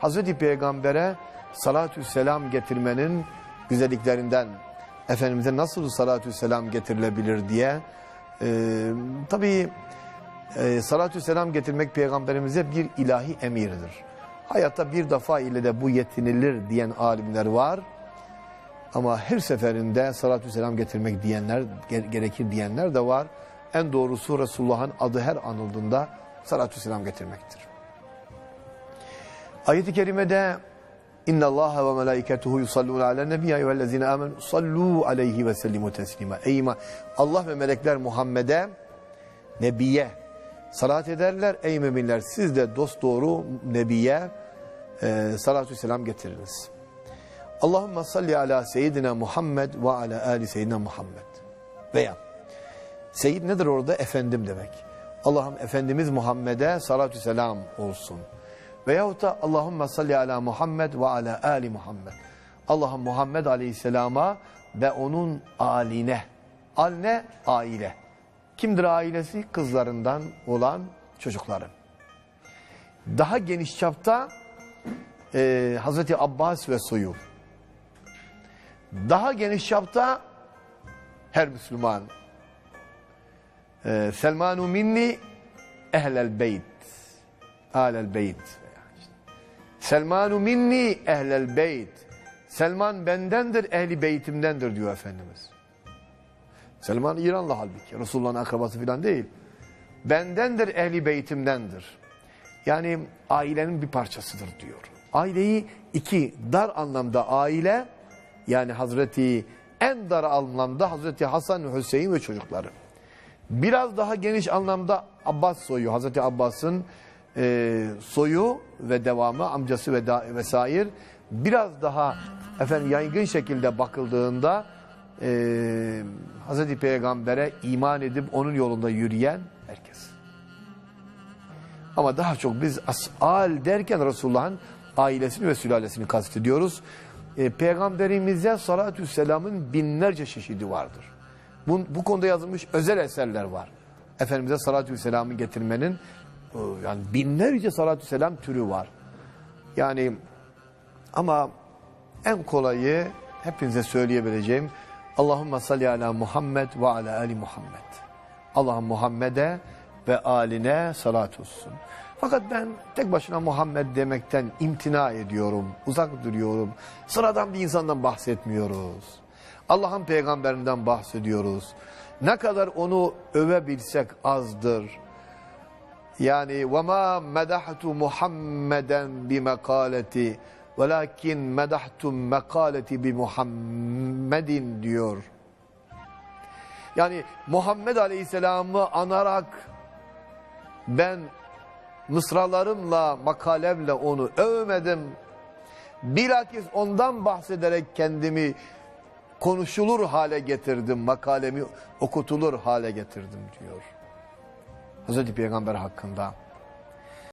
Hazreti Peygamber'e salatü selam getirmenin güzelliklerinden Efendimiz'e nasıl salatü selam getirilebilir diye e, tabii e, salatü selam getirmek peygamberimize bir ilahi emirdir. Hayatta bir defa ile de bu yetinilir diyen alimler var. Ama her seferinde salatü selam getirmek diyenler ge- gerekir diyenler de var. En doğrusu Resulullah'ın adı her anıldığında salatü selam getirmektir. Ayet-i kerimede İnna Allah ve melaiketuhu yusallun ala nebiyye ya eyyühellezine amenu sallu aleyhi ve sellimu teslima. Ey iman Allah ve melekler Muhammed'e nebiye salat ederler. Ey müminler siz de dost doğru nebiye e, salatü selam getiriniz. Allahümme salli ala seyyidina Muhammed ve ala ali seyyidina Muhammed. Veya Seyyid nedir orada? Efendim demek. Allah'ım Efendimiz Muhammed'e salatü selam olsun. Veyahut da Allahümme salli ala Muhammed ve ala ali Muhammed. Allah'ım Muhammed aleyhisselama ve onun aline. Al ne? Aile. Kimdir ailesi? Kızlarından olan çocukları. Daha geniş çapta e, Hazreti Abbas ve soyu. Daha geniş çapta her Müslüman. E, Selmanu minni ehlel beyt. Alel beyt. Selmanu minni ehlel beyt. Selman bendendir, ehli beytimdendir diyor Efendimiz. Selman İranlı halbuki. Resulullah'ın akrabası falan değil. Bendendir, ehli beytimdendir. Yani ailenin bir parçasıdır diyor. Aileyi iki dar anlamda aile yani Hazreti en dar anlamda Hazreti Hasan, Hüseyin ve çocukları. Biraz daha geniş anlamda Abbas soyu, Hazreti Abbas'ın e, soyu ve devamı, amcası ve da, vesaire. Biraz daha efendim yaygın şekilde bakıldığında e, Hazreti Peygamber'e iman edip onun yolunda yürüyen herkes. Ama daha çok biz asal derken Resulullah'ın ailesini ve sülalesini kastediyoruz. E, Peygamberimize salatü selamın binlerce çeşidi vardır. Bu, bu konuda yazılmış özel eserler var. Efendimiz'e salatü selamı getirmenin yani binlerce salatü selam türü var. Yani ama en kolayı hepinize söyleyebileceğim Allahümme salli ala Muhammed ve ala ali Muhammed. Allah'ım Muhammed'e ve aline salat olsun. Fakat ben tek başına Muhammed demekten imtina ediyorum, uzak duruyorum. Sıradan bir insandan bahsetmiyoruz. Allah'ın peygamberinden bahsediyoruz. Ne kadar onu övebilsek azdır. Yani ve ma medahtu Muhammeden bi makaleti velakin medahtu makaleti Muhammedin diyor. Yani Muhammed Aleyhisselam'ı anarak ben mısralarımla, makalemle onu övmedim. Bilakis ondan bahsederek kendimi konuşulur hale getirdim, makalemi okutulur hale getirdim diyor. Hazreti Peygamber hakkında.